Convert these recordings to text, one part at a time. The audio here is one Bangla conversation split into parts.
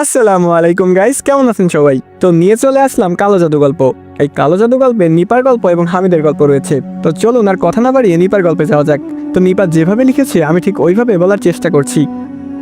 আসসালামু আলাইকুম গাইস কেমন আছেন সবাই? তো নিয়ে চলে আসলাম কালো জাদু গল্প। এই কালো জাদু গল্পে নিপার গল্প এবং হামিদের গল্প রয়েছে। তো চলুন আর কথা না বাড়িয়ে নিপার গল্পে যাওয়া যাক। তো নিপা যেভাবে লিখেছে, আমি ঠিক ওইভাবে বলার চেষ্টা করছি।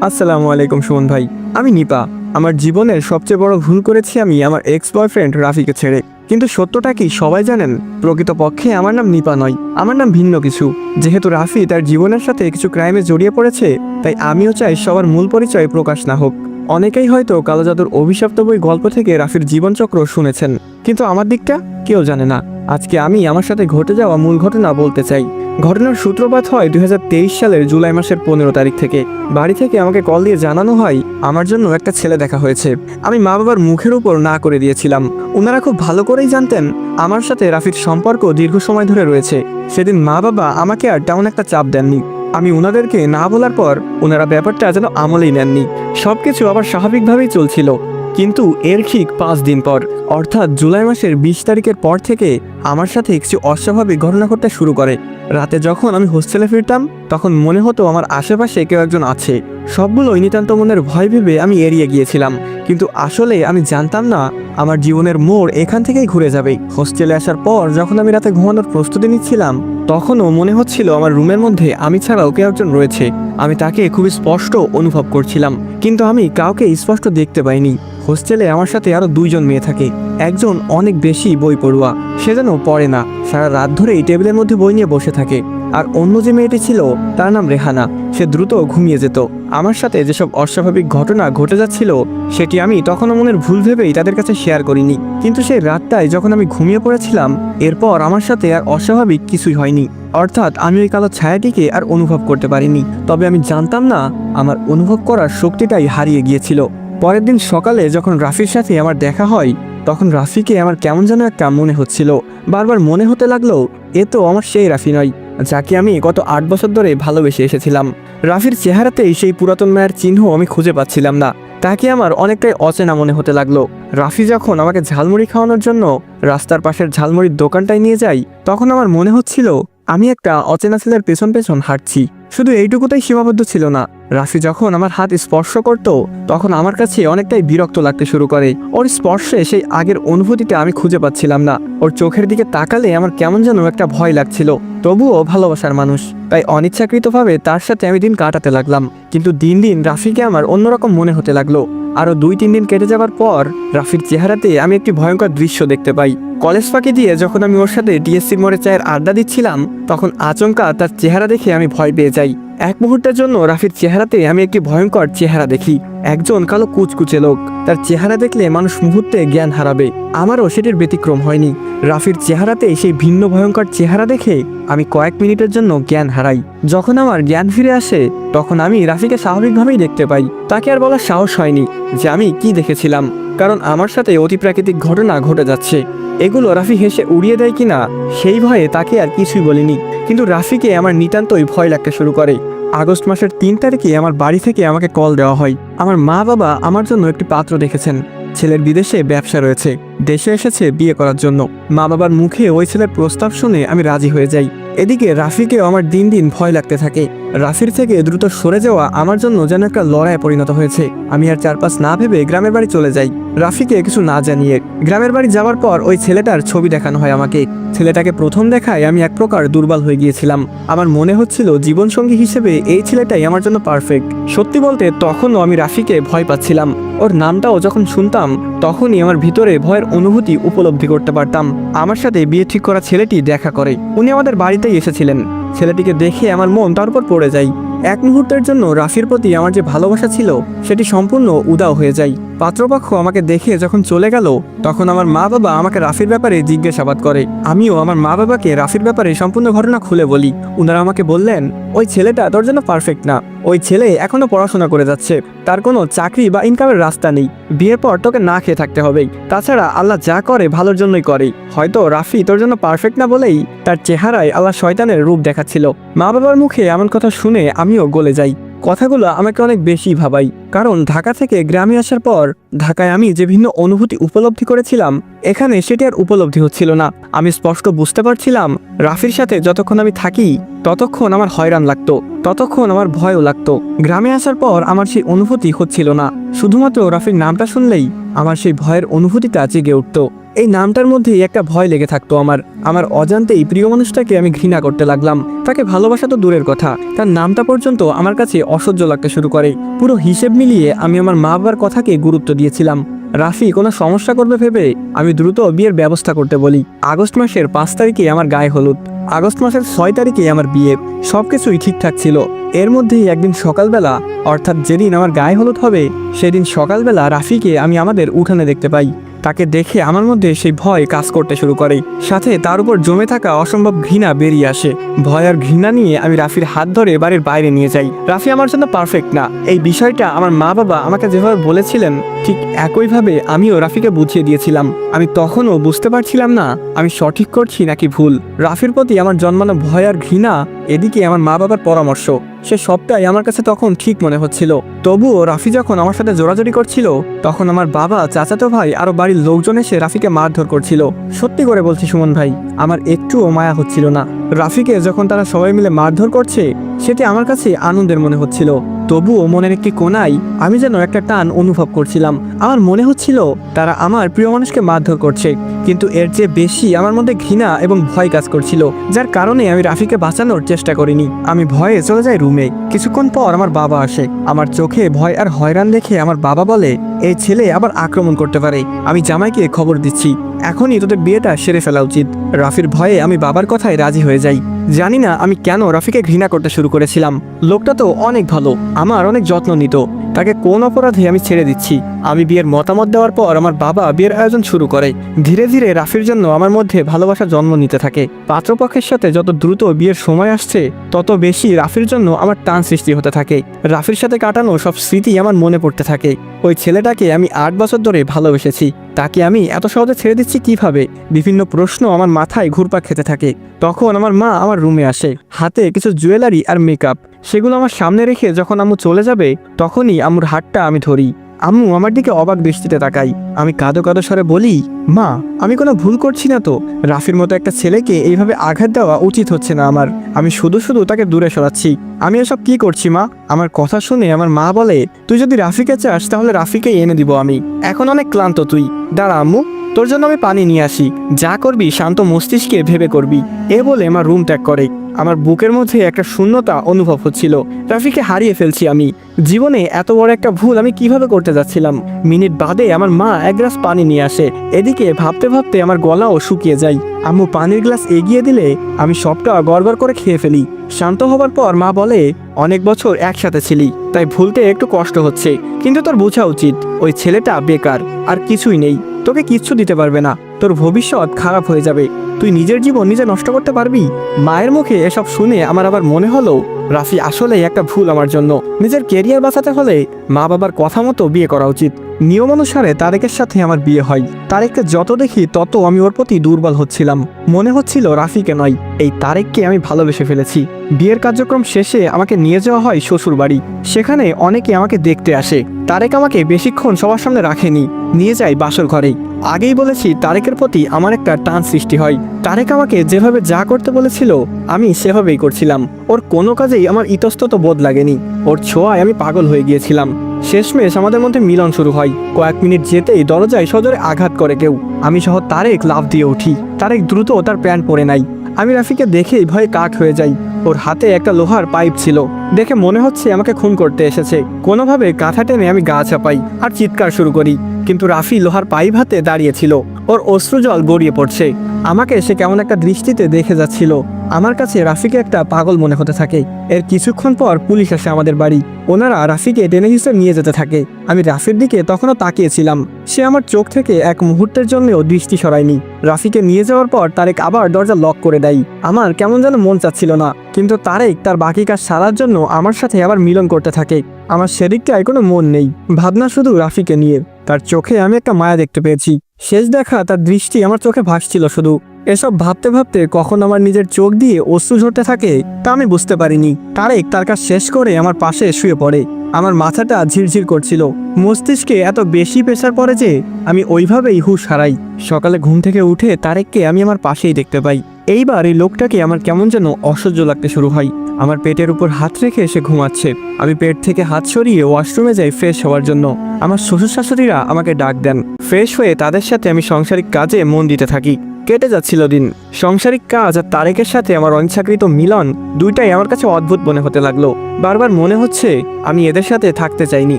আসসালামু আলাইকুম, সুমন ভাই। আমি নিপা। আমার জীবনের সবচেয়ে বড় ভুল করেছি আমি আমার এক্স বয়ফ্রেন্ড রাফিকে ছেড়ে। কিন্তু সত্যটা কি সবাই জানেন? প্রকৃতপক্ষে আমার নাম নিপা নয়। আমার নাম ভিন্ন কিছু। যেহেতু রাফি তার জীবনের সাথে কিছু ক্রাইমে জড়িয়ে পড়েছে, তাই আমিও চাই সবার মূল পরিচয় প্রকাশ না হোক। অনেকেই হয়তো কালো জাদুর অভিশপ্ত বই গল্প থেকে রাফির জীবনচক্র শুনেছেন, কিন্তু আমার দিকটা কেউ জানে না। আজকে আমি আমার সাথে ঘটে যাওয়া মূল ঘটনা বলতে চাই। ঘটনার সূত্রপাত হয় দুই হাজার তেইশ সালের জুলাই মাসের পনেরো তারিখ থেকে। বাড়ি থেকে আমাকে কল দিয়ে জানানো হয়, আমার জন্য একটা ছেলে দেখা হয়েছে। আমি মা বাবার মুখের উপর না করে দিয়েছিলাম। ওনারা খুব ভালো করেই জানতেন আমার সাথে রাফির সম্পর্ক দীর্ঘ সময় ধরে রয়েছে। সেদিন মা বাবা আমাকে আর তেমন একটা চাপ দেননি। আমি ওনাদেরকে না বলার পর ওনারা ব্যাপারটা যেন আমলেই নেননি। সব কিছু আবার স্বাভাবিকভাবেই চলছিল। কিন্তু এর ঠিক পাঁচ দিন পর, অর্থাৎ জুলাই মাসের বিশ তারিখের পর থেকে আমার সাথে কিছু অস্বাভাবিক ঘটনা ঘটতে শুরু করে। রাতে যখন আমি হোস্টেলে ফিরতাম, তখন মনে হতো আমার আশেপাশে কেউ একজন আছে। সবগুলো নিতান্ত মনের ভয় ভেবে আমি এড়িয়ে গিয়েছিলাম। কিন্তু আসলে আমি জানতাম না, আমার জীবনের মোড় এখান থেকেই ঘুরে যাবে। হোস্টেলে আসার পর যখন আমি রাতে ঘুমানোর প্রস্তুতি নিচ্ছিলাম, তখনও মনে হচ্ছিল আমার রুমের মধ্যে আমি ছাড়াও কেউ একজন রয়েছে। আমি তাকে খুবই স্পষ্ট অনুভব করছিলাম, কিন্তু আমি কাউকে স্পষ্ট দেখতে পাইনি। হোস্টেলে আমার সাথে আরও দুইজন মেয়ে থাকে। একজন অনেক বেশি বই পড়ুয়া। সে যেন পড়ে না, সারা রাত ধরেই টেবিলের মধ্যে বই নিয়ে বসে থাকে। আর অন্য যে মেয়েটি ছিল, তার নাম রেহানা। সে দ্রুত ঘুমিয়ে যেত। আমার সাথে যেসব অস্বাভাবিক ঘটনা ঘটে যাচ্ছিল, সেটি আমি তখনও মনের ভুল ভেবেই তাদের কাছে শেয়ার করিনি। কিন্তু সেই রাতটায় যখন আমি ঘুমিয়ে পড়েছিলাম, এরপর আমার সাথে আর অস্বাভাবিক কিছুই হয়নি। অর্থাৎ আমি ওই কালো ছায়াটিকে আর অনুভব করতে পারিনি। তবে আমি জানতাম না, আমার অনুভব করার শক্তিটাই হারিয়ে গিয়েছিল। পরের দিন সকালে যখন রাফির সাথে আমার দেখা হয় তখন রাফিকে আমার কেমন যেন একটা মনে হচ্ছিল। বারবার মনে হতে লাগল, এ তো আমার সেই রাফি নয়, যাকে আমি গত আট বছর ধরে ভালোবেসে এসেছিলাম। রাফির চেহারাতেই সেই পুরাতন মায়ের চিহ্ন আমি খুঁজে পাচ্ছিলাম না, তাকে আমার অনেকটাই অচেনা মনে হতে লাগল। রাফি যখন আমাকে ঝালমুড়ি খাওয়ানোর জন্য রাস্তার পাশের ঝালমুড়ির দোকানটায় নিয়ে যাই তখন আমার মনে হচ্ছিল আমি একটা অচেনা ছেলের পেছন পেছন হাঁটছি। শুধু এইটুকুতেই সীমাবদ্ধ ছিল না। রাফি যখন আমার হাত স্পর্শ করত, তখন আমার কাছে অনেকটাই বিরক্ত লাগতে শুরু করে। ওর স্পর্শে সেই আগের অনুভূতিটা আমি খুঁজে পাচ্ছিলাম না। ওর চোখের দিকে তাকালে আমার কেমন যেন একটা ভয় লাগছিল। তবুও ভালোবাসার মানুষ। তাই অনিচ্ছাকৃতভাবে তার সাথে আমি দিন কাটাতে লাগলাম। কিন্তু দিন দিন রাফিকে আমার অন্যরকম মনে হতে লাগল। আরও দুই তিন দিন কেটে যাওয়ার পর রাফির চেহারাতে আমি একটি ভয়ঙ্কর দৃশ্য দেখতে পাই। কলেজ ফাঁকি দিয়ে যখন আমি ওর সাথে ডিএসসি মোড়ে চায়ের আড্ডা দিচ্ছিলাম, তখন আচমকা তার চেহারা দেখে আমি ভয় পেয়ে যাই। এক মুহূর্তের জন্য রাফির চেহারাতে আমি একটি ভয়ঙ্কর চেহারা দেখি। একজন কালো কুচকুচে লোক। তার চেহারা দেখলে মানুষ মুহূর্তে জ্ঞান হারাবে। আমারও সেটির ব্যতিক্রম হয়নি। রাফির চেহারাতে সেই ভিন্ন ভয়ঙ্কর চেহারা দেখে আমি কয়েক মিনিটের জন্য জ্ঞান হারাই। যখন আমার জ্ঞান ফিরে আসে, তখন আমি রাফিকে স্বাভাবিকভাবেই দেখতে পাই। তাকে আর বলার সাহস হয়নি যে আমি কি দেখেছিলাম। কারণ আমার সাথে অতিপ্রাকৃতিক ঘটনা ঘটে যাচ্ছে। এগুলো রাফি হেসে উড়িয়ে দেয় কিনা, সেই ভয়ে তাকে আর কিছুই বলিনি। কিন্তু রাফিকে আমার নিতান্তই ভয় লাগতে শুরু করে। আগস্ট মাসের তিন তারিখে আমার বাড়ি থেকে আমাকে কল দেওয়া হয়। আমার মা বাবা আমার জন্য একটি পাত্র দেখেছেন। ছেলের বিদেশে ব্যবসা রয়েছে। দেশে এসেছে বিয়ে করার জন্য। মা বাবার মুখে ওই ছেলের প্রস্তাব শুনে আমি রাজি হয়ে যাই। এদিকে রাফিকেও আমার দিন দিন ভয় লাগতে থাকে। রাফির থেকে দ্রুত সরে যাওয়া আমার জন্য যেন একটা লড়াইয়ে পরিণত হয়েছে। আমি আর চারপাশ না ভেবে গ্রামের বাড়ি চলে যাই। রাফিকে কিছু না জানিয়ে গ্রামের বাড়ি যাওয়ার পর ওই ছেলেটার ছবি দেখানো হয় আমাকে। ছেলেটাকে প্রথম দেখায় আমি এক প্রকার দুর্বল হয়ে গিয়েছিলাম। আমার মনে হচ্ছিল জীবনসঙ্গী হিসেবে এই ছেলেটাই আমার জন্য পারফেক্ট সত্যি বলতে তখনও আমি রাফিকে ভয় পাচ্ছিলাম। ওর নামটাও যখন শুনতাম, তখনই আমার ভিতরে ভয়ের অনুভূতি উপলব্ধি করতে পারতাম। আমার সাথে বিয়ে ঠিক করা ছেলেটি দেখা করে। উনি আমাদের বাড়িতেই এসেছিলেন। ছেলেটিকে দেখে আমার মন তার উপর পড়ে যায়। এক মুহূর্তের জন্য রাফির প্রতি আমার যে ভালোবাসা ছিল, সেটি সম্পূর্ণ উদাও হয়ে যায়। পাত্রপক্ষ আমাকে দেখে যখন চলে গেল, তখন আমার মা বাবা আমাকে রাফির ব্যাপারে জিজ্ঞাসাবাদ করে। আমিও আমার মা বাবাকে রাফির ব্যাপারে সম্পূর্ণ ঘটনা খুলে বলি। ওনারা আমাকে বললেন, ওই ছেলেটা তোর জন্য পারফেক্ট না। ওই ছেলে এখনও পড়াশোনা করে যাচ্ছে। তার কোনো চাকরি বা ইনকামের রাস্তা নেই। বিয়ের পর তোকে না খেয়ে থাকতে হবেই। তাছাড়া আল্লাহ যা করে ভালোর জন্যই করে। হয়তো রাফি তোর জন্য পারফেক্ট না বলেই তার চেহারায় আল্লাহ শয়তানের রূপ দেখাচ্ছিল। মা বাবার মুখে এমন কথা শুনে আমিও গলে যাই। কথাগুলো আমাকে অনেক বেশি ভাবাই। কারণ ঢাকা থেকে গ্রামে আসার পর ঢাকায় আমি যে ভিন্ন অনুভূতি উপলব্ধি করেছিলাম, এখানে সেটি আর উপলব্ধি হচ্ছিল না। আমি স্পষ্ট বুঝতে পারছিলাম, রাফির সাথে যতক্ষণ আমি থাকি, ততক্ষণ আমার হয়রান লাগতো, ততক্ষণ আমার ভয়ও লাগতো। গ্রামে আসার পর আমার সেই অনুভূতি হচ্ছিল না। শুধুমাত্র রাফির নামটা শুনলেই আমার সেই ভয়ের অনুভূতিটা জেগে উঠতো। এই নামটার মধ্যেই একটা ভয় লেগে থাকতো আমার। আমার অজান্তেই প্রিয় মানুষটাকে আমি ঘৃণা করতে লাগলাম। তাকে ভালোবাসা তো দূরের কথা। তার নামটা পর্যন্ত আমার কাছে অসহ্য লাগতে শুরু করে। পুরো হিসেব মিলিয়ে আমি আমার মা বাবার কথাকে গুরুত্ব দিয়েছিলাম। রাফি, কোনো সমস্যা করবে ভেবে আমি দ্রুত বিয়ের ব্যবস্থা করতে বলি। আগস্ট মাসের পাঁচ তারিখে আমার গায়ে হলুদ। আগস্ট মাসের ছয় তারিখে আমার বিয়ে। সব কিছুই ঠিকঠাক ছিল। এর মধ্যেই একদিন সকালবেলা, অর্থাৎ যেদিন আমার গায়ে হলুদ হবে, সেদিন সকালবেলা রাফিকে আমি আমাদের উঠানে দেখতে পাই। তাকে দেখে আমার মধ্যে সেই ভয় কাজ করতে শুরু করে। সাথে তার উপর জমে থাকা অসম্ভব ঘৃণা বেরিয়ে আসে। ভয় আর ঘৃণা নিয়ে আমি রাফির হাত ধরে বাড়ির বাইরে নিয়ে যাই। রাফি আমার জন্য পারফেক্ট না। এই বিষয়টা আমার মা বাবা আমাকে যেভাবে বলেছিলেন, ঠিক একইভাবে আমিও রাফিকে বুঝিয়ে দিয়েছিলাম। আমি তখনও বুঝতে পারছিলাম না, আমি সঠিক করছি নাকি ভুল। রাফির প্রতি আমার জন্মানো ভয় আর ঘৃণা এদিকে আমার মা বাবার পরামর্শ, সে সবটাই আমার কাছে তখন ঠিক মনে হচ্ছিল। তবুও রাফি যখন আমার সাথে জোরাজোরি করছিল, তখন আমার বাবা, চাচাতো ভাই আরও বাড়ির লোকজন এসে রাফিকে মারধর করছিল। সত্যি করে বলছি সুমন ভাই, আমার একটুও মায়া হচ্ছিল না। রাফিকে যখন তারা সবাই মিলে মারধর করছে, সেটি আমার কাছে আনন্দের মনে হচ্ছিল। তবুও মনের একটি কোনায় আমি যেন একটা টান অনুভব করছিলাম। আমার মনে হচ্ছিল তারা আমার প্রিয় মানুষকে মারধর করছে। কিন্তু এর চেয়ে বেশি আমার মধ্যে ঘৃণা এবং ভয় কাজ করছিল, যার কারণে আমি রাফিকে বাঁচানোর চেষ্টা করিনি। আমি ভয়ে চলে যাই রুমে। কিছুক্ষণ পর আমার বাবা আসে। আমার চোখে ভয় আর হয়রান দেখে আমার বাবা বলে, এই ছেলে আবার আক্রমণ করতে পারে। আমি জামাইকে খবর দিচ্ছি। এখনই তোদের বিয়েটা সেরে ফেলা উচিত। রাফির ভয়ে আমি বাবার কথায় রাজি হয়ে যাই। জানি না আমি কেন রাফিকে ঘৃণা করতে শুরু করেছিলাম। লোকটা তো অনেক ভালো, আমার অনেক যত্ন নিত। তাকে কোন অপরাধে আমি ছেড়ে দিচ্ছি? আমি বিয়ের মতামত দেওয়ার পর আমার বাবা বিয়ের আয়োজন শুরু করে। ধীরে ধীরে রাফির জন্য আমার মধ্যে ভালোবাসা জন্ম নিতে থাকে। পাত্রপক্ষের সাথে যত দ্রুত বিয়ের সময় আসছে, তত বেশি রাফির জন্য আমার টান সৃষ্টি হতে থাকে। রাফির সাথে কাটানো সব স্মৃতি আমার মনে পড়তে থাকে। ওই ছেলেটাকে আমি আট বছর ধরে ভালোবেসেছি। তাকে আমি এত সহজে ছেড়ে দিচ্ছি কীভাবে? বিভিন্ন প্রশ্ন আমার মাথায় ঘুরপাক খেতে থাকে। তখন আমার মা আমার রুমে আসে। হাতে কিছু জুয়েলারি আর মেকআপ। সেগুলো আমার সামনে রেখে যখন আম্মু চলে যাবে, তখনই আম্মুর হাতটা আমি ধরি। আম্মু আমার দিকে অবাক দৃষ্টিতে তাকাই। আমি কাঁদো কাঁদো স্বরে বলি, মা, আমি কোনো ভুল করছি না তো? রাফির মতো একটা ছেলেকে এইভাবে আঘাত দেওয়া উচিত হচ্ছে না আমার। আমি শুধু শুধু তাকে দূরে সরাচ্ছি। আমি এসব কি করছি, মা? আমার কথা শুনে আমার মা বলে, তুই যদি রাফিকে চাস, তাহলে রাফিকেই এনে দিব আমি। এখন অনেক ক্লান্ত তুই। দাঁড়া আম্মু। তোর জন্য আমি পানি নিয়ে আসি। যা করবি শান্ত মস্তিষ্কে ভেবে করবি। এ বলে আমার রুম ত্যাগ করে। আমার বুকের মধ্যে একটা শূন্যতা অনুভব হচ্ছিল। রাফিকে হারিয়ে ফেলছি আমি। জীবনে এত বড় একটা ভুল আমি কীভাবে করতে যাচ্ছিলাম? মিনিট বাদে আমার মা এক গ্লাস পানি নিয়ে আসে। এদিকে ভাবতে ভাবতে আমার গলাও শুকিয়ে যায়। আম্মু পানির গ্লাস এগিয়ে দিলে আমি সবটা গড়বড় করে খেয়ে ফেলি। শান্ত হবার পর মা বলে, অনেক বছর একসাথে ছিলি, তাই ভুলতে একটু কষ্ট হচ্ছে। কিন্তু তোর বোঝা উচিত। ওই ছেলেটা বেকার, আর কিছুই নেই। তোকে কিচ্ছু দিতে পারবে না। তোর ভবিষ্যৎ খারাপ হয়ে যাবে। তুই নিজের জীবন নিজে নষ্ট করতে পারবি? মায়ের মুখে এসব শুনে আমার আবার মনে হলো, রাফি আসলেই একটা ভুল আমার জন্য। নিজের কেরিয়ার বাঁচাতে হলে মা বাবার কথা মতো বিয়ে করা উচিত। নিয়ম অনুসারে তারেকের সাথে আমার বিয়ে হয়। তারেককে যত দেখি, তত আমি ওর প্রতি দুর্বল হচ্ছিলাম। মনে হচ্ছিল রাফিকে নয়। এই তারেককে আমি ভালোবেসে ফেলেছি। বিয়ের কার্যক্রম শেষে আমাকে নিয়ে যাওয়া হয় শ্বশুর বাড়ি সেখানে অনেকে আমাকে দেখতে আসে। তারেক আমাকে বেশিক্ষণ সবার সামনে রাখেনি। নিয়ে যায় বাসর ঘরেই আগেই বলেছি, তারেকের প্রতি আমার একটা টান সৃষ্টি হয়। তারেক আমাকে যেভাবে যা করতে বলেছিল, আমি সেভাবেই করছিলাম। ওর কোনো কাজেই আমার ইতস্তত বোধ লাগেনি। ওর ছোঁয়ায় আমি পাগল হয়ে গিয়েছিলাম। শেষমেশ আমাদের মধ্যে মিলন শুরু হয়। কয়েক মিনিট যেতেই দরজায় সদরে আঘাত করে কেউ। আমি সহ তারেক লাভ দিয়ে উঠি। তারেক দ্রুত তার প্যান্ট পরে নাই। আমি রাফিকে দেখেই ভয়ে কাঠ হয়ে যাই। ওর হাতে একটা লোহার পাইপ ছিল। দেখে মনে হচ্ছে আমাকে খুন করতে এসেছে। কোনোভাবে কাঁথা টেনে আমি গা চাপাই আর চিৎকার শুরু করি। কিন্তু রাফি লোহার পাইপ হাতে দাঁড়িয়েছিল ওর অশ্রুজল গড়িয়ে পড়ছে। আমাকে সে কেমন একটা দৃষ্টিতে দেখে যাচ্ছিল। আমার কাছে রাফিকে একটা পাগল মনে হতে থাকে। এর কিছুক্ষণ পর পুলিশ আসে আমাদের বাড়ি। ওনারা রাফিকে টেনে হিসেবে নিয়ে যেতে থাকে। আমি রাফির দিকে তখনও তাকিয়েছিলাম। সে আমার চোখ থেকে এক মুহূর্তের জন্যও দৃষ্টি সরায়নি। রাফিকে নিয়ে যাওয়ার পর তারেক আবার দরজা লক করে দেয়। আমার কেমন যেন মন চাচ্ছিল না, কিন্তু তারেক তার বাকি কাজ সারার জন্য আমার সাথে আবার মিলন করতে থাকে। আমার সেদিকটায় কোনো মন নেই। ভাবনা শুধু রাফিকে নিয়ে। তার চোখে আমি একটা মায়া দেখতে পেয়েছি। শেষ দেখা তার দৃষ্টি আমার চোখে ভাসছিল শুধু। এসব ভাবতে ভাবতে কখন আমার নিজের চোখ দিয়ে অশ্রু ঝরতে থাকে তা আমি বুঝতে পারিনি। তারেক তার কাজ শেষ করে আমার পাশে শুয়ে পড়ে। আমার মাথাটা ঝিরঝির করছিল। মস্তিষ্কে এত বেশি প্রেশার পড়ে যে আমি ওইভাবেই হুশ হারাই। সকালে ঘুম থেকে উঠে তারেককে আমি আমার পাশেই দেখতে পাই। এইবার এই লোকটাকে আমার কেমন যেন অসহ্য লাগতে শুরু হয়। আমার পেটের উপর হাত রেখে এসে ঘুমাচ্ছে। আমি পেট থেকে হাত সরিয়ে ওয়াশরুমে যাই ফ্রেশ হওয়ার জন্য। আমার শ্বশুর শাশুড়িরা আমাকে ডাক দেন। ফ্রেশ হয়ে তাদের সাথে আমি সাংসারিক কাজে মন দিতে থাকি। কেটে যাচ্ছিল দিন। সংসারিক কাজ আর তারেকের সাথে আমার অনিচ্ছাকৃত মিলন দুইটাই আমার কাছে অদ্ভুত মনে হতে লাগল। বারবার মনে হচ্ছে আমি এদের সাথে থাকতে চাইনি।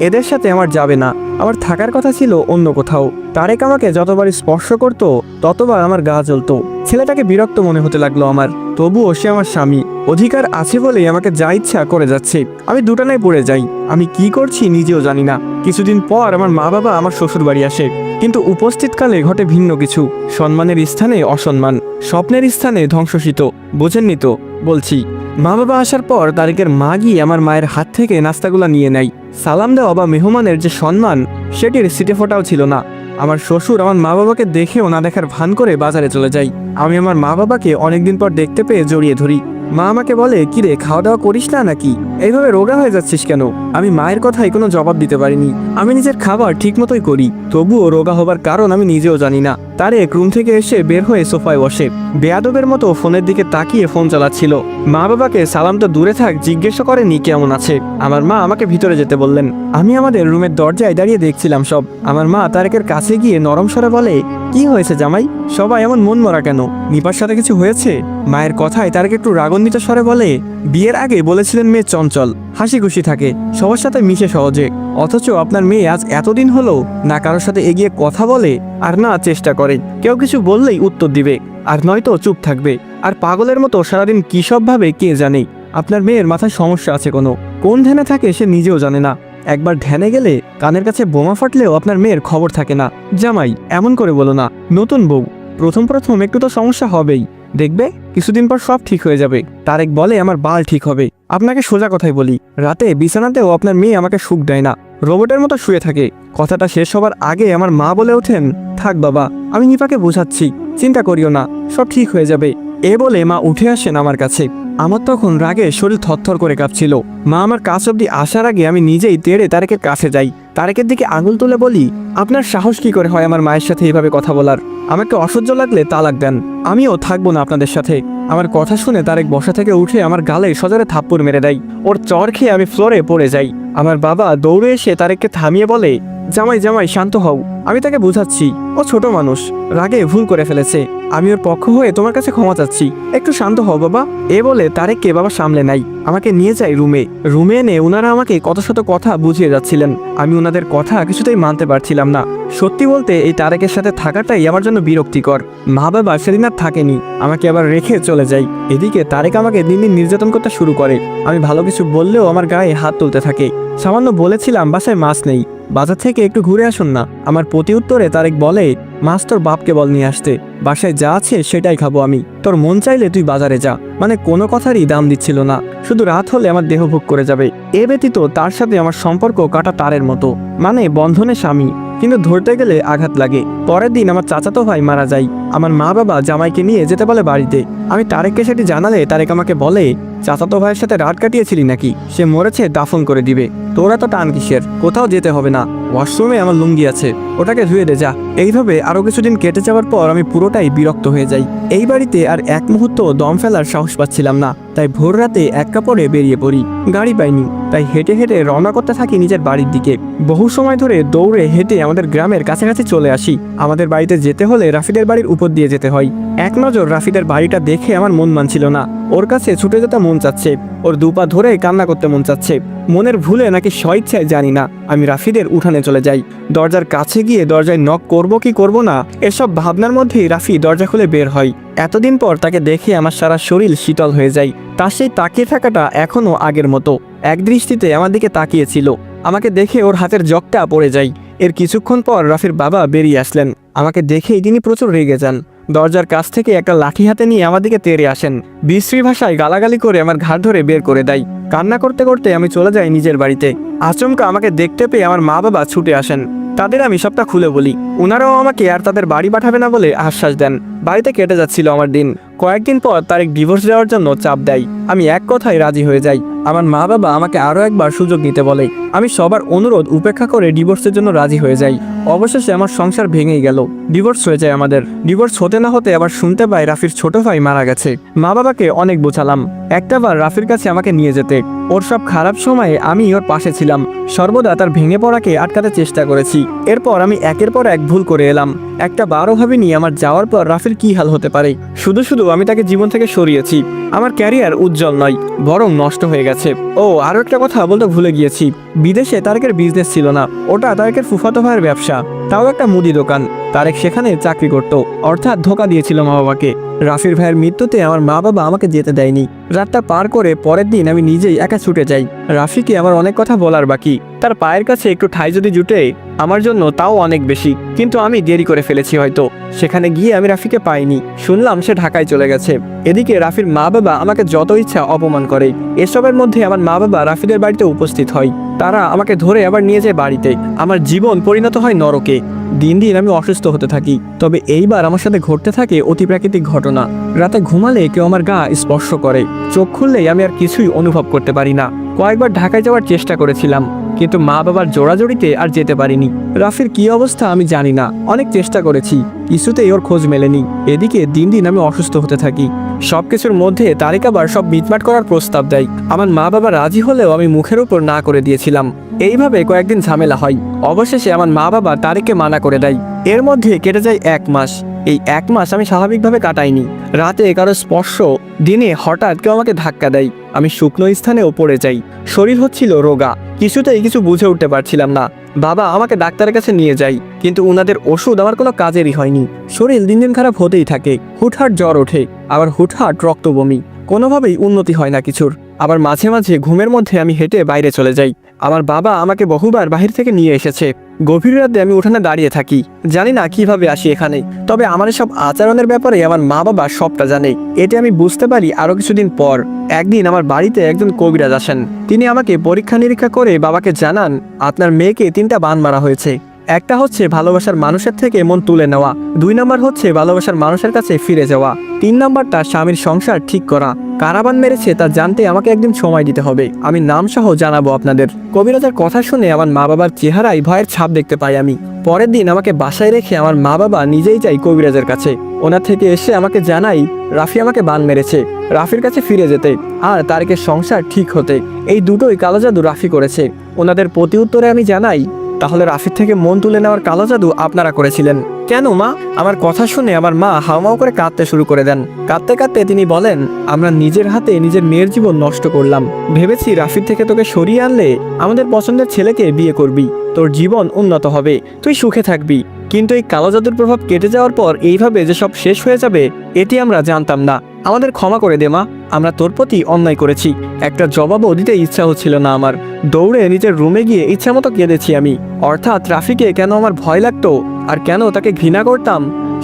এদের সাথে আমার যাবে না। আমার থাকার কথা ছিল অন্য কোথাও। তারেক আমাকে যতবার স্পর্শ করত, ততবার আমার গা জ্বলতো। ছেলেটাকে বিরক্ত মনে হতে লাগল আমার। তবুও সে আমার স্বামী। অধিকার আছে বলেই আমাকে যা ইচ্ছা করে যাচ্ছে। আমি দুটানায় পড়ে যাই। আমি কি করছি নিজেও জানি না। কিছুদিন পর আমার মা বাবা আমার শ্বশুর বাড়ি আসে। কিন্তু উপস্থিতকালে ঘটে ভিন্ন কিছু। সম্মানের স্থানে অসম্মান, স্বপ্নের স্থানে ধ্বংসসিত। বোঝেননি তো? বলছি মা বাবা আসার পর তারিকের মা গিয়ে আমার মায়ের হাত থেকে নাস্তাগুলো নিয়ে নেয়। সালাম দেওয়া বা মেহমানের যে সম্মান, সেটির সিটে ফোটাও ছিল না। আমার শ্বশুর আমার মা বাবাকে দেখেও না দেখার ভান করে বাজারে চলে যাই আমি আমার মা বাবাকে অনেকদিন পর দেখতে পেয়ে জড়িয়ে ধরি। মা আমাকে বলে কি রে খাওয়া দাওয়া করিস না নাকি? এইভাবে রোগা হয়ে যাচ্ছিস কেন? আমি মায়ের কথায় কোনো জবাব দিতে পারিনি। আমি নিজের খাবার ঠিক মতোই করি, তবুও রোগা হবার কারণ আমি নিজেও জানি না। তারেক রুম থেকে এসে বের হয়ে সোফায় বসে। বেয়াদবের মতো ফোনের দিকে তাকিয়ে ফোন চালাচ্ছিল। মা বাবাকে সালাম তো দূরে থাক, জিজ্ঞেস করেনি কেমন আছে। আমার মা আমাকে ভিতরে যেতে বললেন। আমি আমাদের রুমের দরজায় দাঁড়িয়ে দেখছিলাম সব। আমার মা তারেকের কাছে গিয়ে নরম স্বরে বলে, কি হয়েছে জামাই? সবাই এমন মন মরা কেন? নিপার সাথে কিছু হয়েছে? মায়ের কথায় তারেক একটু রাগান্বিত স্বরে বলে, বিয়ের আগে বলেছিলেন মেয়ে চঞ্চল। হাসি খুশি থাকে, সবার সাথে মিশে সহজে। অথচ আপনার মেয়ে আজ এতদিন হলো না কারোর সাথে এগিয়ে কথা বলে আর না চেষ্টা করে। কেউ কিছু বললেই উত্তর দিবে, আর নয়তো চুপ থাকবে। আর পাগলের মতো সারাদিন কী সব ভাবে কে জানে? আপনার মেয়ের মাথায় সমস্যা আছে কোনো? কোন ধ্যানে থাকে সে নিজেও জানে না। একবার ধ্যানে গেলে কানের কাছে বোমা ফাটলেও আপনার মেয়ের খবর থাকে না। জামাই, এমন করে বলো না, নতুন বউ। প্রথম প্রথম একটু তো সমস্যা হবেই। দেখবে, কিছুদিন পর সব ঠিক হয়ে যাবে। তারেক বলে, আমার বাল ঠিক হবে। আপনাকে সোজা কথাই বলি। রাতে বিছানাতেও আপনার মেয়ে আমাকে সুখ দেয় না। রোবটের মতো শুয়ে থাকে। কথাটা শেষ হবার আগে আমার মা বলে ওঠেন, থাক বাবা, আমি নিপাকে বোঝাচ্ছি। চিন্তা করিও না, সব ঠিক হয়ে যাবে। এ বলে মা উঠে আসেন আমার কাছে। আমার তখন রাগে শরীর থরথর করে কাঁপছিল। মা আমার কাছ অব্দি আসার আগে আমি নিজেই তেড়ে তারেকের কাছে যাই। তারেকের দিকে আঙুল তুলে বলি, আপনার সাহস কি করে হয় আমার মায়ের সাথে এইভাবে কথা বলার? আমাকে অসহ্য লাগলে তালাক দেন। আমিও থাকব না আপনাদের সাথে। আমার কথা শুনে তারেক বসা থেকে উঠে আমার গালে সজরে থাপ্পড় মেরে দেয়। ওর চর খেয়ে আমি ফ্লোরে পড়ে যাই। আমার বাবা দৌড়ে এসে তারেককে থামিয়ে বলে, জামাই জামাই, শান্ত হও। আমি তাকে বুঝাচ্ছি। ও ছোট মানুষ। রাগে ভুল করে ফেলেছে। আমি ওর পক্ষ হয়ে তোমার কাছে ক্ষমা চাচ্ছি। একটু শান্ত হও, বাবা। এ বলে তারেককে বাবা সামলে নাই আমাকে নিয়ে যাই রুমে। রুমে এনে ওনারা আমাকে কত শত কথা বুঝিয়ে যাচ্ছিলেন। আমি ওনাদের কথা কিছুতেই মানতে পারছিলাম না। সত্যি বলতে, এই তারেকের সাথে থাকাটাই আমার জন্য বিরক্তিকর। মা বাবা সেদিন আর থাকেনি। আমাকে আবার রেখে চলে যাই। এদিকে তারেক আমাকে দিন দিন নির্যাতন করতে শুরু করে। আমি ভালো কিছু বললেও আমার গায়ে হাত তুলতে থাকে। সামান্য বলেছিলাম, বাসায় মাছ নেই। বাজার থেকে একটু ঘুরে আসুন না। আমার প্রতি উত্তরে তারেক বলে মাছ তোর বাপকে বল নিয়ে আসতে। বাসায় যা আছে সেটাই খাব আমি। তোর মন চাইলে তুই বাজারে যা। মানে কোনো কথারই দাম দিচ্ছিল না। শুধু রাত হলে আমার দেহ ভোগ করে যাবে। এ ব্যতীত তার সাথে আমার সম্পর্ক কাটা তারের মতো। মানে বন্ধনে স্বামী। কিন্তু ধরতে গেলে আঘাত লাগে। পরের দিন আমার চাচাতো ভাই মারা যায়। আমার মা বাবা জামাইকে নিয়ে যেতে বলে বাড়িতে। আমি তারেককে সেটি জানালে তারেক আমাকে বলে, চাচাতো ভাইয়ের সাথে রাত কাটিয়েছিলি নাকি? সে মরেছে, দাফন করে দিবে। তোরা তো টান কিসের? কোথাও যেতে হবে না। ওয়াশরুমে আমার লুঙ্গি আছে। ওটাকে ধুয়ে দে যা। এইভাবে আরও কিছুদিন কেটে যাওয়ার পর আমি পুরোটাই বিরক্ত হয়ে যাই। এই বাড়িতে আর এক মুহূর্ত দম ফেলার সাহস পাচ্ছিলাম না। তাই ভোর রাতে এক কাপড়ে বেরিয়ে পড়ি। গাড়ি পাইনি। তাই হেঁটে হেঁটে রওনা করতে থাকি নিজের বাড়ির দিকে। বহু সময় ধরে দৌড়ে হেঁটে আমাদের গ্রামের কাছাকাছি চলে আসি। আমাদের বাড়িতে যেতে হলে রাফিদের বাড়ির উপর দিয়ে যেতে হয়। এক নজর রাফিদের বাড়িটা দেখে আমার মন মানছিল না। ওর কাছে ছুটে যেতে মন চাচ্ছে। ওর দুপা ধরে কান্না করতে মন চাচ্ছে। মনের ভুলে নাকি স্বইচ্ছায় জানি না। আমি রাফিদের উঠানে চলে যাই। দরজার কাছে গিয়ে দরজায় নক করব কি করব না, এসব ভাবনার মধ্যেই রাফি দরজা খুলে বের হয়। এতদিন পর তাকে দেখে আমার সারা শরীর শীতল হয়ে যায়। তার সেই তাকিয়ে থাকাটা এখনও আগের মতো। এক দৃষ্টিতে আমার দিকে তাকিয়েছিল। আমাকে দেখে ওর হাতের জগটা পড়ে যায়। এর কিছুক্ষণ পর রাফির বাবা বেরিয়ে আসলেন। আমাকে দেখেই তিনি প্রচুর রেগে যান। দরজার কাছ থেকে একটা লাঠি হাতে নিয়ে আমার দিকে তেড়ে আসেন। বিশ্রী ভাষায় গালাগালি করে আমার ঘাড় ধরে বের করে দেয়। কান্না করতে করতে আমি চলে যাই নিজের বাড়িতে। আচমকা আমাকে দেখতে পেয়ে আমার মা বাবা ছুটে আসেন। তাদের আমি সবটা খুলে বলি। ওনারাও আমাকে আর তাদের বাড়ি পাঠাবে না বলে আশ্বাস দেন। বাড়িতে কেটে যাচ্ছিল আমার দিন। কয়েকদিন পর তারেক ডিভোর্স দেওয়ার জন্য চাপ দেয়। আমি এক কথায় রাজি হয়ে যাই। আমার মা বাবা আমাকে আরও একবার সুযোগ নিতে বলে। আমি সবার অনুরোধ উপেক্ষা করে ডিভোর্সের জন্য রাজি হয়ে যাই। অবশেষে আমার সংসার ভেঙেই গেল। ডিভোর্স হয়ে যায় আমাদের। ডিভোর্স হতে না হতে আবার শুনতে পাই রাফির ছোট ভাই মারা গেছে। মা বাবাকে অনেক বোঝালাম। একটাবার রাফির কাছে আমাকে নিয়ে যেতে। ওর সব খারাপ সময়ে আমি ওর পাশে ছিলাম। সর্বদা তার ভেঙে পড়াকে আটকাতে চেষ্টা করেছি। এরপর আমি একের পর এক ভুল করে এলাম। একটা বারো ভাবিনি আমার যাওয়ার পর রাফির কি হাল হতে পারে। শুধু শুধু আমি তাকে জীবন থেকে সরিয়েছি। আমার ক্যারিয়ার উজ্জ্বল নয়, বরং নষ্ট হয়ে গেছে। ও আরও একটা কথা বলতে ভুলে গিয়েছি। বিদেশে তারেকের বিজনেস ছিল না। ওটা তারেকের ফুফাতো ভাইয়ের ব্যবসা। তাও একটা মুদি দোকান। তারেক সেখানে চাকরি করত। অর্থাৎ ধোকা দিয়েছিল মা বাবাকে রাফির ভাইয়ের মৃত্যুতে আমার মা বাবা আমাকে যেতে দেয়নি। রাতটা পার করে পরের দিন আমি নিজেই একা ছুটে যাই। রাফিকে আমার অনেক কথা বলার বাকি। তার পায়ের কাছে একটু ঠাই যদি জুটে, আমার জন্য তাও অনেক বেশি। কিন্তু আমি দেরি করে ফেলেছি হয়তো। সেখানে গিয়ে আমি রাফিকে পাইনি। শুনলাম সে ঢাকায় চলে গেছে। এদিকে রাফির মা বাবা আমাকে যত ইচ্ছা অপমান করে। এসবের মধ্যে আমার মা বাবা রাফিদের বাড়িতে উপস্থিত হয়। তারা আমাকে ধরে আবার নিয়ে যায় বাড়িতে। আমার জীবন পরিণত হয় নরকে। দিন দিন আমি অসুস্থ হতে থাকি। তবে এইবার আমার সাথে ঘটতে থাকে অতি প্রাকৃতিক ঘটনা। রাতে ঘুমালে কেউ আমার গা স্পর্শ করে। চোখ খুললেই আমি আর কিছুই অনুভব করতে পারি না। কয়েকবার ঢাকায় যাওয়ার চেষ্টা করেছিলাম। কিন্তু মা বাবার জোড়াজোড়িতে আর যেতে পারিনি। রাফির কি অবস্থা আমি জানি না। অনেক চেষ্টা করেছি। কিছুতেই ওর খোঁজ মেলেনি। এদিকে দিন দিন আমি অসুস্থ হতে থাকি। সবকিছুর মধ্যে তারিক আবার সব মিটমাট করার প্রস্তাব দেয়। আমার মা বাবা রাজি হলেও আমি মুখের উপর না করে দিয়েছিলাম। এইভাবে কয়েকদিন ঝামেলা হয়। অবশেষে আমার মা বাবা তারিককে মানা করে দেয়। এর মধ্যে কেটে যায় এক মাস। এই এক মাস আমি স্বাভাবিকভাবে কাটাইনি। রাতে কারও স্পর্শ দিনে হঠাৎ কেউ আমাকে ধাক্কা দেয়। আমি শুকনো স্থানেও পড়ে যাই। শরীর হচ্ছিল রোগা। কিছুতেই কিছু বুঝে উঠতে পারছিলাম না। বাবা আমাকে ডাক্তারের কাছে নিয়ে যাই কিন্তু উনাদের ওষুধ আমার কোনো কাজেরই হয়নি। শরীর দিন দিন খারাপ হতেই থাকে। হুটহাট জ্বর ওঠে, আবার হুটহাট রক্ত বমি কোনোভাবেই উন্নতি হয় না কিছুর। আবার মাঝে মাঝে ঘুমের মধ্যে আমি হেঁটে বাইরে চলে যাই। আমার বাবা আমাকে বহুবার বাহির থেকে নিয়ে এসেছে। গভীর রাতে আমি উঠানে দাঁড়িয়ে থাকি। জানি না কীভাবে আসি এখানে। তবে আমার সব আচরণের ব্যাপারে আমার মা বাবা সবটা জানে। এটি আমি বুঝতে পারি আরও কিছুদিন পর একদিন আমার বাড়িতে একজন কবিরাজ আসেন। তিনি আমাকে পরীক্ষা নিরীক্ষা করে বাবাকে জানান, আপনার মেয়েকে তিনটা বান মারা হয়েছে। একটা হচ্ছে ভালোবাসার মানুষের থেকে মন তুলে নেওয়া, দুই নাম্বার হচ্ছে ভালোবাসার মানুষের কাছে ফিরে যাওয়া, তিন নাম্বারটা স্বামীর সংসার ঠিক করা। কারাবান মেরেছে তা জানতে আমাকে একদিন সময় দিতে হবে, আমি নাম সহ জানাব আপনাদের। কবিরাজার কথা শুনে আমার মা বাবার চেহারায় ভয়ের ছাপ দেখতে পাই আমি। পরের দিন আমাকে বাসায় রেখে আমার মা বাবা নিজেই যাই কবিরাজের কাছে। ওনার থেকে এসে আমাকে জানাই, রাফি আমাকে বান মেরেছে, রাফির কাছে ফিরে যেতে আর তারিকের সংসার ঠিক হতে। এই দুটোই কালো জাদু রাফি করেছে। ওনাদের প্রতি উত্তরে আমি জানাই তাহলে রাফির থেকে মন তুলে নেওয়ার কালো জাদু আপনারা করেছিলেন। কেন মা? আমার কথা শুনে আমার মা হাওমাও করে কাঁদতে শুরু করে দেন। কাঁদতে কাঁদতে তিনি বলেন, আমরা নিজের হাতে নিজের মেয়ের জীবন নষ্ট করলাম। ভেবেছি রাফির থেকে তোকে সরিয়ে আনলে আমাদের পছন্দের ছেলেকে বিয়ে করবি। তোর জীবন উন্নত হবে, তুই সুখে থাকবি। কিন্তু এই কালো জাদুর প্রভাব কেটে যাওয়ার পর এইভাবে যে সব শেষ হয়ে যাবে, এটি আমরা জানতাম না। আমাদের ক্ষমা করে দে, মা। আমরা তোর প্রতি অন্যায় করেছি। একটা জবাবও দিতে ইচ্ছা হচ্ছিল না আমার। দৌড়ে নিজের রুমে গিয়ে ইচ্ছা মতো কেঁদেছি আমি। অর্থাৎ ট্রাফিকে কেন আমার ভয় লাগতো? আর কেন তাকে ঘৃণা করতাম?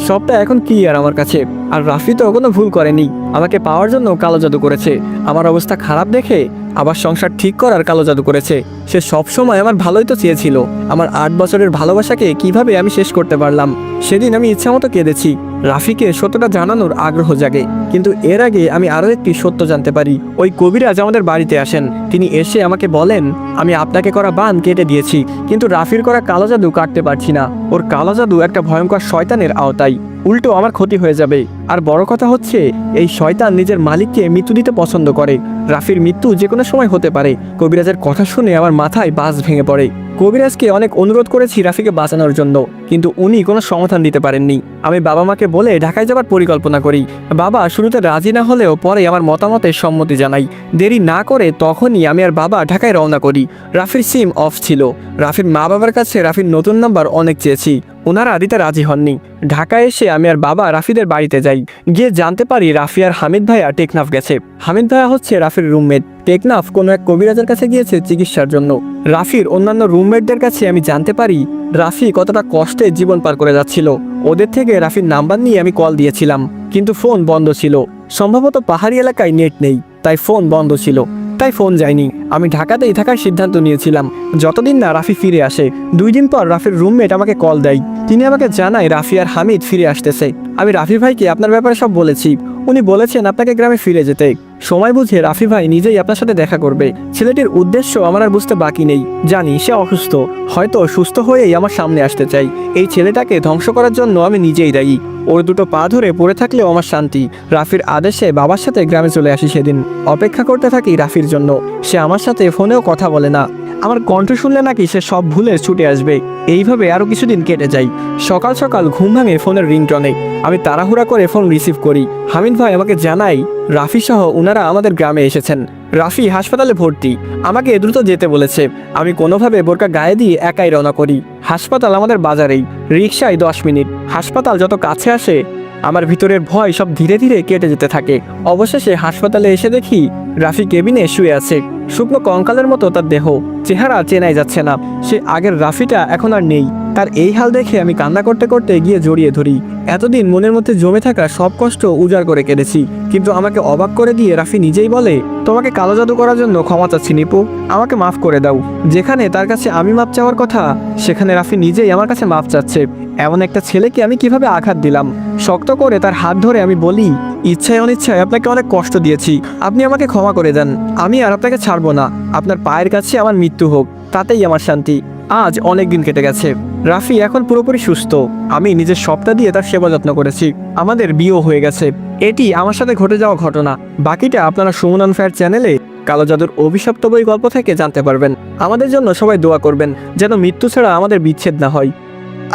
সবটা এখন কি আর আমার কাছে? আর রাফি তো কোনো ভুল করেনি। আমাকে পাওয়ার জন্য কালো জাদু করেছে। আমার অবস্থা খারাপ দেখে আবার সংসার ঠিক করার কালো জাদু করেছে। সে সব সময় আমার ভালোই তো চেয়েছিল। আমার আট বছরের ভালোবাসাকে কীভাবে আমি শেষ করতে পারলাম? সেদিন আমি ইচ্ছামতো কেঁদেছি। রাফিকে সত্যটা জানানোর আগ্রহ জাগে, কিন্তু এর আগে আমি আরও একটি সত্য জানতে পারি। ওই কবিরাজ আমাদের বাড়িতে আসেন। তিনি এসে আমাকে বলেন আমি আপনাকে করা বান কেটে দিয়েছি, কিন্তু রাফির করা কালো জাদু কাটতে পারছি না। ওর কালো জাদু একটা ভয়ঙ্কর শয়তানের আওতায়। উল্টো আমার ক্ষতি হয়ে যাবে। আর বড় কথা হচ্ছে, এই শয়তান নিজের মালিককে মৃত্যু দিতে পছন্দ করে। রাফির মৃত্যু যে কোনো সময় হতে পারে। কবিরাজের কথা শুনে আমার মাথায় বাস ভেঙে পড়ে। কবিরাজকে অনেক অনুরোধ করেছি রাফিকে বাঁচানোর জন্য, কিন্তু উনি কোনো সমাধান দিতে পারেননি। আমি বাবা মাকে বলে ঢাকায় যাবার পরিকল্পনা করি। বাবা শুরুতে রাজি না হলেও পরে আমার মতামতে সম্মতি জানাই। দেরি না করে তখনই আমি আর বাবা ঢাকায় রওনা করি। রাফির সিম অফ ছিল। রাফির মা বাবার কাছে রাফির নতুন নাম্বার অনেক চেয়েছি। ওনারা দিতে রাজি হননি। ঢাকায় এসে আমি আর বাবা রাফিদের বাড়িতে যাই। গিয়ে জানতে পারি রাফি আর হামিদ ভাইয়া টেকনাফ গেছে। হামিদ ভাইয়া হচ্ছে রাফির রুমমেট। টেকনাফ কোনো এক কবিরাজের কাছে গিয়েছে চিকিৎসার জন্য। রাফির অন্যান্য রুমমেটদের কাছে আমি জানতে পারি রাফি কতটা কষ্টে জীবন পার করে যাচ্ছিল। ওদের থেকে রাফির নাম্বার নিয়ে আমি কল দিয়েছিলাম। কিন্তু ফোন বন্ধ ছিল। সম্ভবত পাহাড়ি এলাকায় নেট নেই, তাই ফোন বন্ধ ছিল। তাই ফোন যায়নি। আমি ঢাকাতেই থাকার সিদ্ধান্ত নিয়েছিলাম। যতদিন না রাফি ফিরে আসে, দুই দিন পর রাফির রুমমেট আমাকে কল দেয়। তিনি আমাকে জানায় রাফি আর হামিদ ফিরে আসতেছে। আমি রাফি ভাইকে আপনার ব্যাপারে সব বলেছি। উনি বলেছেন, আপনাকে গ্রামে ফিরে যেতে। সময় বুঝে রাফি ভাই নিজেই আপনার সাথে দেখা করবে। ছেলেটির উদ্দেশ্য আমার আর বুঝতে বাকি নেই। জানি সে অসুস্থ। হয়তো সুস্থ হয়েই আমার সামনে আসতে চাই। এই ছেলেটাকে ধ্বংস করার জন্য আমি নিজেই দায়ী। ওর দুটো পা ধরে পড়ে থাকলেও আমার শান্তি। রাফির আদেশে বাবার সাথে গ্রামে চলে আসি সেদিন। অপেক্ষা করতে থাকি রাফির জন্য। সে আমার সাথে ফোনেও কথা বলে না। আমার কণ্ঠ শুনলে নাকি সে সব ভুলে ছুটে আসবে। এইভাবে আরও কিছুদিন কেটে যায়। সকাল সকাল ঘুম ভাঙে ফোনের রিংটনে। আমি তাড়াহুড়া করে ফোন রিসিভ করি। হামিদ ভাই আমাকে জানাই, রাফি সহ ওনারা আমাদের গ্রামে এসেছেন। রাফি হাসপাতালে ভর্তি। আমাকে দ্রুত যেতে বলেছে। আমি কোনোভাবে বোরকা গায়ে দিয়ে একাই রওনা করি। হাসপাতাল আমাদের বাজারেই। রিক্সায় দশ মিনিট। হাসপাতাল যত কাছে আসে, আমার ভিতরের ভয় সব ধীরে ধীরে কেটে যেতে থাকে। অবশেষে হাসপাতালে এসে দেখি রাফি কেবিনে শুয়ে আছে। শুকনো কঙ্কালের মতো তার দেহ। চেহারা চেনাই যাচ্ছে না। সে আগের রাফিটা এখন আর নেই। তার এই হাল দেখে আমি কান্না করতে করতে গিয়ে জড়িয়ে ধরি। এতদিন মনের মধ্যে জমে থাকা সব কষ্ট উজাড় করে কেটেছি। কিন্তু আমাকে অবাক করে দিয়ে রাফি নিজেই বলে, তোমাকে কালো জাদু করার জন্য ক্ষমা চাচ্ছি নিপু। আমাকে মাফ করে দাও। যেখানে তার কাছে আমি মাপ চাওয়ার কথা, সেখানে রাফি নিজেই আমার কাছে মাপ চাচ্ছে। এমন একটা ছেলেকে আমি কীভাবে আঘাত দিলাম? শক্ত করে তার হাত ধরে আমি বলি ইচ্ছায় অনিচ্ছায় আপনাকে অনেক কষ্ট দিয়েছি। আপনি আমাকে ক্ষমা করে দেন। আমি আর আপনাকে ছাড়বো না। আপনার পায়ের কাছে আমার মৃত্যু হোক। তাতেই আমার শান্তি। আজ অনেক দিন কেটে গেছে। রাফি এখন পুরোপুরি সুস্থ। আমি নিজের সপ্তাহ দিয়ে তার সেবা যত্ন করেছি। আমাদের বিয়েও হয়ে গেছে। এটি আমার সাথে ঘটে যাওয়া ঘটনা। বাকিটা আপনারা সুমন ফেয়ার চ্যানেলে কালো জাদুর অভিশপ্ত বই গল্প থেকে জানতে পারবেন। আমাদের জন্য সবাই দোয়া করবেন, যেন মৃত্যু ছাড়া আমাদের বিচ্ছেদ না হয়।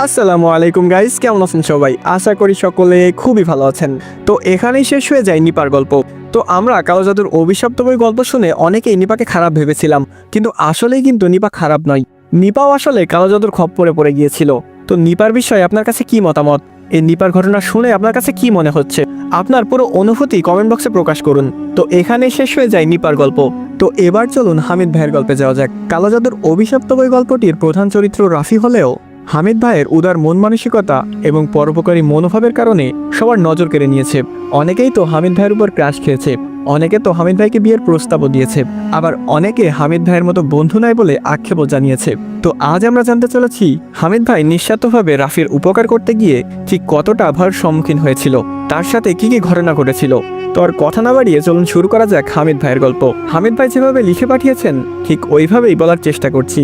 আসসালামু আলাইকুম গাইস কেমন আছেন সবাই? আশা করি সকলে খুবই ভালো আছেন। তো এখানেই শেষ হয়ে যায় নিপার গল্প। তো আমরা কালো জাদুর অভিশপ্ত বই গল্প শুনে অনেকেই নিপাকে খারাপ ভেবেছিলাম, কিন্তু আসলেই কিন্তু নিপা খারাপ নয়। নিপাও আসলে কালো জাদুর খপ্পরে পড়ে গিয়েছিল। তো নিপার বিষয়ে আপনার কাছে কি মতামত? এই নিপার ঘটনা শুনে আপনার কাছে কি মনে হচ্ছে? আপনার পুরো অনুভূতি কমেন্ট বক্সে প্রকাশ করুন। তো এখানে শেষ হয়ে যায় নিপার গল্প। তো এবার চলুন হামিদ ভাইয়ের গল্পে যাওয়া যাক। কালো জাদুর অভিশপ্ত বই গল্পটির প্রধান চরিত্র রাফি হলেও হামিদ ভাইয়ের উদার মন মানসিকতা এবং পরোপকারী মনোভাবের কারণে সবার নজর কেড়ে নিয়েছে। অনেকেই তো হামিদ ভাইয়ের উপর ক্রাশ খেয়েছে। অনেকে তো হামিদ ভাইকে বিয়ের প্রস্তাবও দিয়েছে। আবার অনেকে হামিদ ভাইয়ের মতো বন্ধু নাই বলে আক্ষেপও জানিয়েছে। তো আজ আমরা জানতে চলেছি, হামিদ ভাই নিঃস্বার্থভাবে রাফির উপকার করতে গিয়ে ঠিক কতটা ভয়ের সম্মুখীন হয়েছিল? তার সাথে কি কি ঘটনা ঘটেছিল? তো আর কথা না বাড়িয়ে চলুন শুরু করা যাক হামিদ ভাইয়ের গল্প। হামিদ ভাই যেভাবে লিখে পাঠিয়েছেন, ঠিক ওইভাবেই বলার চেষ্টা করছি।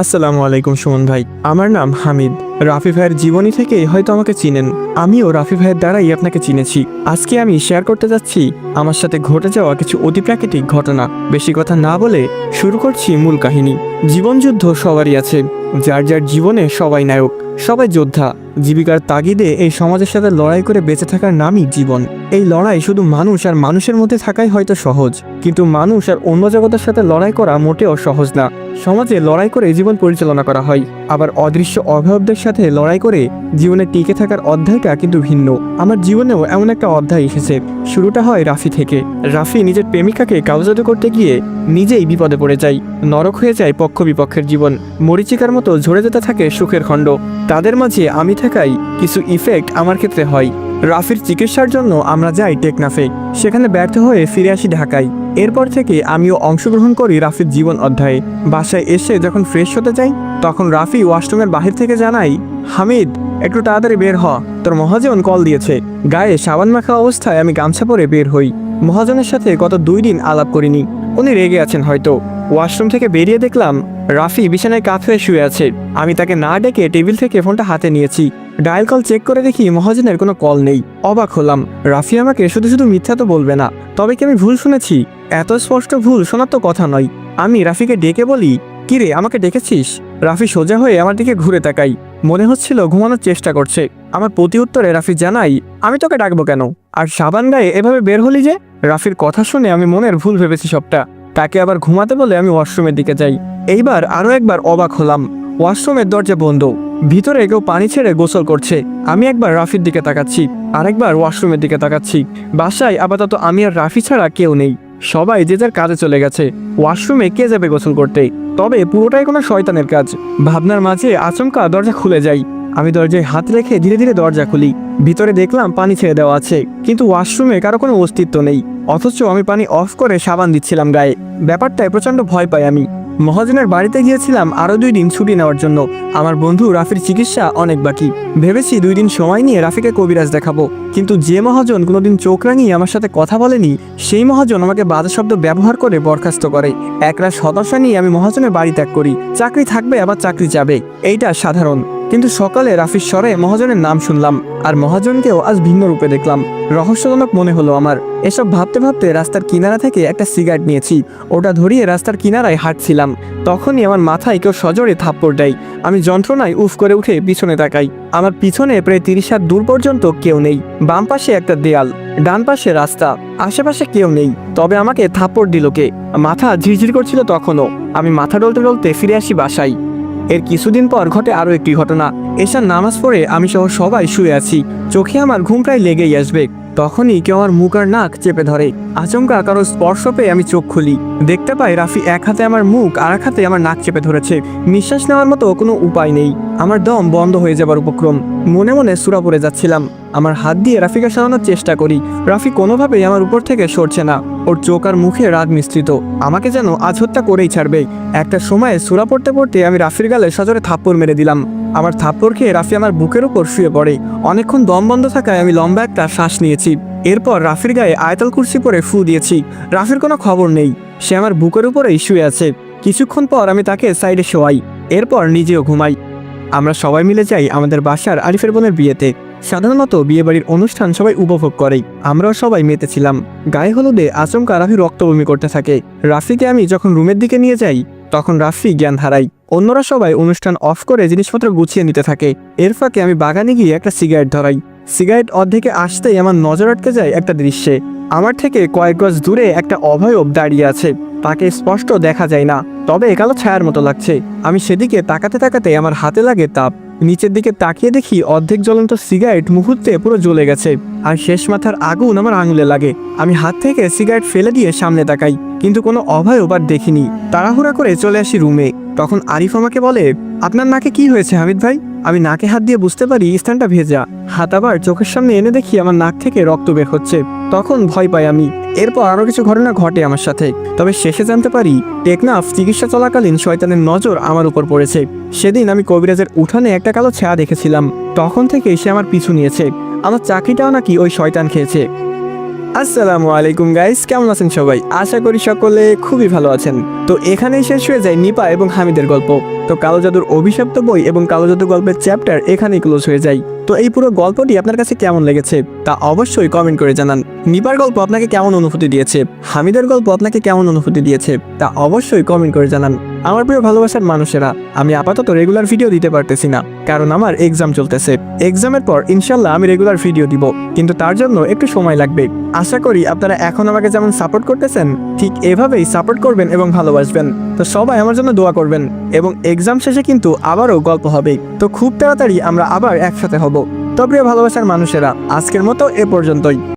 আসসালামু আলাইকুম সুমন ভাই। আমার নাম হামিদ। রাফি ভাইয়ের জীবনী থেকেই হয়তো আমাকে চিনেন। আমিও রাফি ভাইয়ের দ্বারাই আপনাকে চিনেছি। আজকে আমি শেয়ার করতে যাচ্ছি আমার সাথে ঘটে যাওয়া কিছু অতিপ্রাকৃতিক ঘটনা। বেশি কথা না বলে শুরু করছি মূল কাহিনী। জীবনযুদ্ধ সবারই আছে। যার যার জীবনে সবাই নায়ক, সবাই যোদ্ধা। জীবিকার তাগিদে এই সমাজের সাথে লড়াই করে বেঁচে থাকার নামই জীবন। এই লড়াই শুধু মানুষ আর মানুষের মধ্যে থাকাই হয়তো সহজ। কিন্তু মানুষ আর অন্য জগতের সাথে লড়াই করা মোটেও সহজ না। সমাজে লড়াই করে জীবন পরিচালনা করা হয়। আবার অদৃশ্য অভাবদের সাথে লড়াই করে জীবনে টিকে থাকার অধ্যায়টা কিন্তু ভিন্ন। আমার জীবনেও এমন একটা অধ্যায় এসেছে। শুরুটা হয় রাফি থেকে। রাফি নিজের প্রেমিকাকে কাউজাদু করতে গিয়ে নিজেই বিপদে পড়ে যায়। নরক হয়ে যায় পক্ষ বিপক্ষের জীবন। মরিচিকার মতো ঝরে যেতে থাকে সুখের খণ্ড। তাদের মাঝে আমি থাকাই কিছু ইফেক্ট আমার ক্ষেত্রে হয়। রাফির চিকিৎসার জন্য আমরা যাই টেকনাফে। সেখানে ব্যর্থ হয়ে ফিরে আসি ঢাকায়। এরপর থেকে আমিও অংশগ্রহণ করি রাফির জীবন অধ্যায়ে। বাসায় এসে যখন ফ্রেশ হতে যাই, তখন রাফি ওয়াশরুমের বাহির থেকে জানাই হামিদ, একটু তাড়াতাড়ি বের হ। তোর মহাজন কল দিয়েছে। গায়ে সাবান মাখা অবস্থায় আমি গামছা পরে বের হই। মহাজনের সাথে গত দুই দিন আলাপ করিনি। উনি রেগে আছেন হয়তো। ওয়াশরুম থেকে বেরিয়ে দেখলাম রাফি বিছানায় কাত হয়ে শুয়ে আছে। আমি তাকে না ডেকে টেবিল থেকে ফোনটা হাতে নিয়েছি। ডায়াল কল চেক করে দেখি মহাজনের কোনো কল নেই। অবাক হলাম। রাফি আমাকে শুধু শুধু মিথ্যা তো বলবে না। তবে কি আমি ভুল শুনেছি? এত স্পষ্ট ভুল শোনার তো কথা নয়। আমি রাফিকে ডেকে বলি, কিরে, আমাকে ডেকেছিস? রাফি সোজা হয়ে আমার দিকে ঘুরে তাকাই মনে হচ্ছিল ঘুমানোর চেষ্টা করছে। আমার প্রতি উত্তরে রাফি জানাই, আমি তোকে ডাকবো কেন? আর সাবান গায়ে এভাবে বের হলি যে? রাফির কথা শুনে আমি মনের ভুল ভেবেছি সবটা। তাকে আবার ঘুমাতে বলে আমি ওয়াশরুমের দিকে যাই। এইবার আরও একবার অবাক হলাম। ওয়াশরুমের দরজা বন্ধ। ভিতরে কেউ পানি ছেড়ে গোসল করছে। আমি একবার রাফির দিকে তাকাচ্ছি, আরেকবার ওয়াশরুমের দিকে তাকাচ্ছি। বাসায় আপাতত আমি আর রাফি ছাড়া কেউ নেই। সবাই যে যার কাজে চলে গেছে। ওয়াশরুমে কে যাবে গোসল করতে? তবে পুরোটাই কোনো শয়তানের কাজ। ভাবনার মাঝে আচমকা দরজা খুলে যায় আমি দরজায় হাত রেখে ধীরে ধীরে দরজা খুলি। ভিতরে দেখলাম পানি ছেড়ে দেওয়া আছে, কিন্তু ওয়াশরুমে কারও কোনো অস্তিত্ব নেই। অথচ আমি পানি অফ করে সাবান দিচ্ছিলাম গায়ে। ব্যাপারটায় প্রচণ্ড ভয় পাই আমি। মহাজনের বাড়িতে গিয়েছিলাম আরও দুই দিন ছুটি নেওয়ার জন্য। আমার বন্ধু রাফির চিকিৎসা অনেক বাকি। ভেবেছি দুই দিন সময় নিয়ে রাফিকে কবিরাজ দেখাবো। কিন্তু যে মহাজন কোনোদিন চোখ রাঙিয়ে আমার সাথে কথা বলেনি, সেই মহাজন আমাকে বাজে শব্দ ব্যবহার করে বরখাস্ত করে। একরাশ হতাশা নিয়ে আমি মহাজনের বাড়ি ত্যাগ করি। চাকরি থাকবে, আবার চাকরি যাবে। এইটা সাধারণ। কিন্তু সকালে রাফির স্বরে মহাজনের নাম শুনলাম, আর মহাজনকেও আজ ভিন্ন রূপে দেখলাম। রহস্যজনক মনে হলো আমার, এসব ভাবতে ভাবতে রাস্তার কিনারা থেকে একটা সিগারেট নিয়েছি। ওটা ধরিয়ে রাস্তার কিনারায় হাঁটছিলাম। তখনই আমার মাথায় কেউ সজোরে থাপ্পড় দেয়। আমি যন্ত্রণায় উফ করে উঠে পিছনে তাকাই। আমার পিছনে প্রায় তিরিশ হাত দূর পর্যন্ত কেউ নেই। বাম পাশে একটা দেয়াল, ডান পাশে রাস্তা, আশেপাশে কেউ নেই। তবে আমাকে থাপ্পড় দিল কে? মাথা ঝিরঝির করছিল তখনও। আমি মাথা ডলতে ডলতে ফিরে আসি বাসায়। এর কিছুদিন পর ঘটে আরও একটি ঘটনা। এসার নামাজ পড়ে আমি সহ সবাই শুয়ে আছি। চোখে আমার ঘুম প্রায় লেগেই আসবে। তখনই কেউ আমার মুখ আর নাক চেপে ধরে। আচমকা কারও স্পর্শ পেয়ে আমি চোখ খুলি। দেখতে পাই রাফি এক হাতে আমার মুখ আর এক হাতে আমার নাক চেপে ধরেছে। নিঃশ্বাস নেওয়ার মতো কোনো উপায় নেই। আমার দম বন্ধ হয়ে যাবার উপক্রম। মনে মনে সুরা পড়ে যাচ্ছিলাম। আমার হাত দিয়ে রাফিকে সরানোর চেষ্টা করি। রাফি কোনোভাবেই আমার উপর থেকে সরছে না। ওর চোখ আর মুখে রাগ মিশ্রিত। আমাকে যেন আজ হত্যা করেই ছাড়বে। একটা সময়ে সুরা পড়তে পড়তে আমি রাফির গালে সজরে থাপ্পড় মেরে দিলাম। আমার থাপ্পড় খেয়ে রাফি আমার বুকের উপর শুয়ে পড়ে। অনেকক্ষণ দম বন্ধ থাকায় আমি লম্বা একটা শ্বাস নিয়েছি। এরপর রাফির গায়ে আয়তাল কুর্সি পরে ফু দিয়েছি। রাফির কোনো খবর নেই। সে আমার বুকের উপরেই শুয়ে আছে। কিছুক্ষণ পর আমি তাকে সাইডে শোয়াই। এরপর নিজেও ঘুমাই। আমরা সবাই মিলে যাই আমাদের বাসার আরিফের বোনের বিয়েতে। সাধারণত বিয়েবাড়ির অনুষ্ঠান সবাই উপভোগ করে আমরাও সবাই মেতেছিলাম। গায়ে হলুদে আচমকা রাফি রক্তবমি করতে থাকে। রাফিকে আমি যখন রুমের দিকে নিয়ে যাই, তখন রাফি জ্ঞান হারাই। অন্যরা সবাই অনুষ্ঠান অফ করে জিনিসপত্র গুছিয়ে নিতে থাকে। এর ফাঁকে আমি বাগানে গিয়ে একটা সিগারেট ধরাই। সিগারেট অর্ধেকে আসতেই আমার নজর আটকে যায় একটা দৃশ্যে। আমার থেকে কয়েক গজ দূরে একটা অভয়ব দাঁড়িয়ে আছে। তাকে স্পষ্ট দেখা যায় না। তবে কালো ছায়ার মতো লাগছে। আমি সেদিকে তাকাতে তাকাতে আমার হাতে লাগে তাপ। নিচের দিকে তাকিয়ে দেখি অর্ধেক জ্বলন্ত সিগারেট মুহূর্তে পুরো জ্বলে গেছে। আর শেষ মাথার আগুন আমার আঙুলে লাগে। আমি হাত থেকে সিগারেট ফেলে দিয়ে সামনে তাকাই, কিন্তু কোনো অভয় ওবার দেখিনি। তাড়াহুড়া করে চলে আসি রুমে। তখন আরিফ আমাকে বলে, আপনার নাকে কি হয়েছে, হামিদ ভাই? আমি নাকে হাত দিয়ে বুঝতে পারি স্থানটা ভেজা। হাত আবার চোখের সামনে এনে দেখি আমার নাক থেকে রক্ত বের হচ্ছে। তখন ভয় পাই আমি। এরপর আরও কিছু ঘটনা ঘটে আমার সাথে। তবে শেষে জানতে পারি, টেকনাফ চিকিৎসা চলাকালীন শয়তানের নজর আমার উপর পড়েছে। সেদিন আমি কবিরাজের উঠানে একটা কালো ছায়া দেখেছিলাম। তখন থেকে সে আমার পিছু নিয়েছে। আমার চাকরিটাও নাকি ওই শয়তান খেয়েছে। আসসালামু আলাইকুম গাইস কেমন আছেন সবাই? আশা করি সকলে খুবই ভালো আছেন। তো এখানেই শেষ হয়ে যায় নিপা এবং হামিদের গল্প। তো কালো জাদুর অভিশপ্ত বই এবং কালো জাদু গল্পের চ্যাপ্টার এখানেই ক্লোজ হয়ে যায়। তো এই পুরো গল্পটি আপনার কাছে কেমন লেগেছে তা অবশ্যই কমেন্ট করে জানান। নিপার গল্প আপনাকে কেমন অনুভূতি দিয়েছে? হামিদের গল্প আপনাকে কেমন অনুভূতি দিয়েছে? তা অবশ্যই কমেন্ট করে জানান। আমার প্রিয় ভালোবাসার মানুষেরা, আমি আপাতত রেগুলার ভিডিও দিতে পারতেছি না, কারণ আমার এক্সাম চলতেছে। এক্সামের পর ইনশাল্লাহ আমি রেগুলার ভিডিও দিব, কিন্তু তার জন্য একটু সময় লাগবে। আশা করি আপনারা এখন আমাকে যেমন সাপোর্ট করতেছেন, ঠিক এভাবেই সাপোর্ট করবেন এবং ভালোবাসবেন। তো সবাই আমার জন্য দোয়া করবেন এবং এক্সাম শেষে কিন্তু আবারও গল্প হবে। তো খুব তাড়াতাড়ি আমরা আবার একসাথে হব। তো প্রিয় ভালোবাসার মানুষেরা, আজকের মতো এ পর্যন্তই।